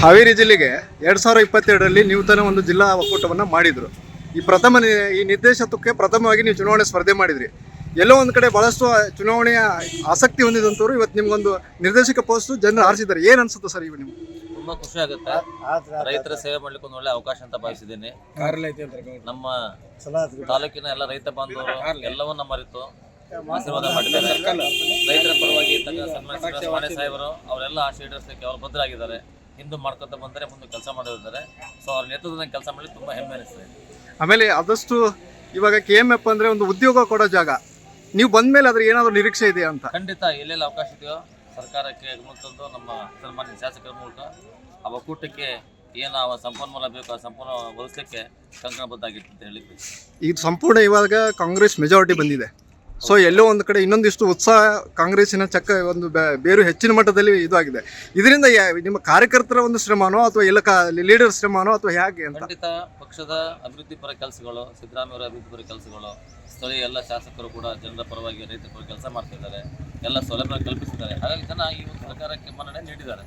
ಹಾವೇರಿ ಜಿಲ್ಲೆಗೆ ಎರಡ್ ಸಾವಿರದ ಇಪ್ಪತ್ತೆರಡರಲ್ಲಿ ನೂತನ ಒಂದು ಜಿಲ್ಲಾ ಒಕ್ಕೂಟವನ್ನು ಮಾಡಿದ್ರು. ಈ ಪ್ರಥಮ ಈ ನಿರ್ದೇಶತ್ವಕ್ಕೆ ಪ್ರಥಮವಾಗಿ ನೀವು ಚುನಾವಣೆ ಸ್ಪರ್ಧೆ ಮಾಡಿದ್ರಿ. ಎಲ್ಲೋ ಒಂದು ಕಡೆ ಬಹಳಷ್ಟು ಚುನಾವಣೆಯ ಆಸಕ್ತಿ ಹೊಂದಿದಂಥವ್ರು ಇವತ್ತು ನಿಮ್ಗೊಂದು ನಿರ್ದೇಶಕ ಪೋಸ್ಟ್ ಜನರು ಆರಿಸಿದ್ದಾರೆ. ಏನು ಅನ್ಸುತ್ತೆ ಸರ್ ಇವು ನಿಮ್ಗೆ? ತುಂಬಾ ಖುಷಿ ಆಗುತ್ತೆ. ರೈತರ ಸೇವೆ ಮಾಡ್ಲಿಕ್ಕೆ ಒಂದು ಒಳ್ಳೆ ಅವಕಾಶ ಅಂತ ಭಾವಿಸಿದ್ದೀನಿ. ನಮ್ಮ ತಾಲೂಕಿನ ಎಲ್ಲ ರೈತ ಬಾಂಧವರು ಎಲ್ಲವನ್ನ ಮರೆತು ಆಶೀರ್ವಾದ ಮಾಡಿದ್ದಾರೆ. ರೈತರ ಪರವಾಗಿ ಇದ್ದಾಗ ಸನ್ಮಾನ್ಯ ಶ್ರೀನಿವಾಸ ಮಾನೆ ಸಾಹೇಬರು ಅವರೆಲ್ಲ ಆಶೆ ಈಡೇರಿಸಲಿಕ್ಕೆ ಅವರು ಭದ್ರಾಗಿದ್ದಾರೆ. ಹಿಂದೂ ಮಾಡ್ಕೊತ ಬಂದರೆ ಮುಂದೆ ಕೆಲಸ ಮಾಡಿದ್ದಾರೆ ಸೊ ಅವ್ರ ನೇತೃತ್ವದ ಕೆಲಸ ಮಾಡಲಿ ತುಂಬಾ ಹೆಮ್ಮೆ ಅನಿಸ್ತದೆ. ಆಮೇಲೆ ಆದಷ್ಟು ಇವಾಗ ಕೆ ಎಂ ಎಫ್ ಅಂದ್ರೆ ಒಂದು ಉದ್ಯೋಗ ಕೊಡೋ ಜಾಗ. ನೀವು ಬಂದ್ಮೇಲೆ ಅದ್ರ ಏನಾದ್ರು ನಿರೀಕ್ಷೆ ಇದೆಯಾ ಅಂತ? ಖಂಡಿತ ಎಲ್ಲೆಲ್ಲಿ ಅವಕಾಶ ಇದೆಯೋ ಸರ್ಕಾರಕ್ಕೆ ತಂದು ನಮ್ಮ ಸನ್ಮಾನ್ಯ ಶಾಸಕರ ಮೂಲಕ ಆ ಒಕ್ಕೂಟಕ್ಕೆ ಏನು ಆ ಸಂಪನ್ಮೂಲ ಬೇಕು ಆ ಸಂಪೂರ್ಣ ಒದಗಿಸ್ಲಿಕ್ಕೆ ಕಂಕಣಬದ್ಧಾಗಿತ್ತು ಅಂತ ಹೇಳಿ ಇದು ಸಂಪೂರ್ಣ ಇವಾಗ ಕಾಂಗ್ರೆಸ್ ಮೆಜಾರಿಟಿ ಬಂದಿದೆ. ಸೊ ಎಲ್ಲೋ ಒಂದು ಕಡೆ ಇನ್ನೊಂದಿಷ್ಟು ಉತ್ಸಾಹ ಕಾಂಗ್ರೆಸ್ಸಿನ ಚಕ್ಕ ಒಂದು ಬೇರೆ ಹೆಚ್ಚಿನ ಮಟ್ಟದಲ್ಲಿ ಇದು ಆಗಿದೆ. ಇದರಿಂದ ನಿಮ್ಮ ಕಾರ್ಯಕರ್ತರ ಒಂದು ಶ್ರಮನೋ ಅಥವಾ ಎಲ್ಲ ಲೀಡರ್ ಶ್ರಮನೋ ಅಥವಾ ಹೇಗೆ ಅಂತ? ಖಂಡಿತ ಪಕ್ಷದ ಅಭಿವೃದ್ಧಿ ಪರ ಕೆಲಸಗಳು ಸಿದ್ದರಾಮಯ್ಯವರ ಅಭಿವೃದ್ಧಿ ಪರ ಕೆಲಸಗಳು ಸ್ಥಳೀಯ ಎಲ್ಲ ಶಾಸಕರು ಕೂಡ ಜನರ ಪರವಾಗಿ ರೈತರ ಪರ ಕೆಲಸ ಮಾಡ್ತಿದ್ದಾರೆ ಎಲ್ಲ ಸೌಲಭ್ಯ ಕಲ್ಪಿಸಿದ್ದಾರೆ. ಹಾಗಾಗಿ ಜನ ಈ ಒಂದು ಸರ್ಕಾರಕ್ಕೆ ಮನ್ನಣೆ ನೀಡಿದ್ದಾರೆ.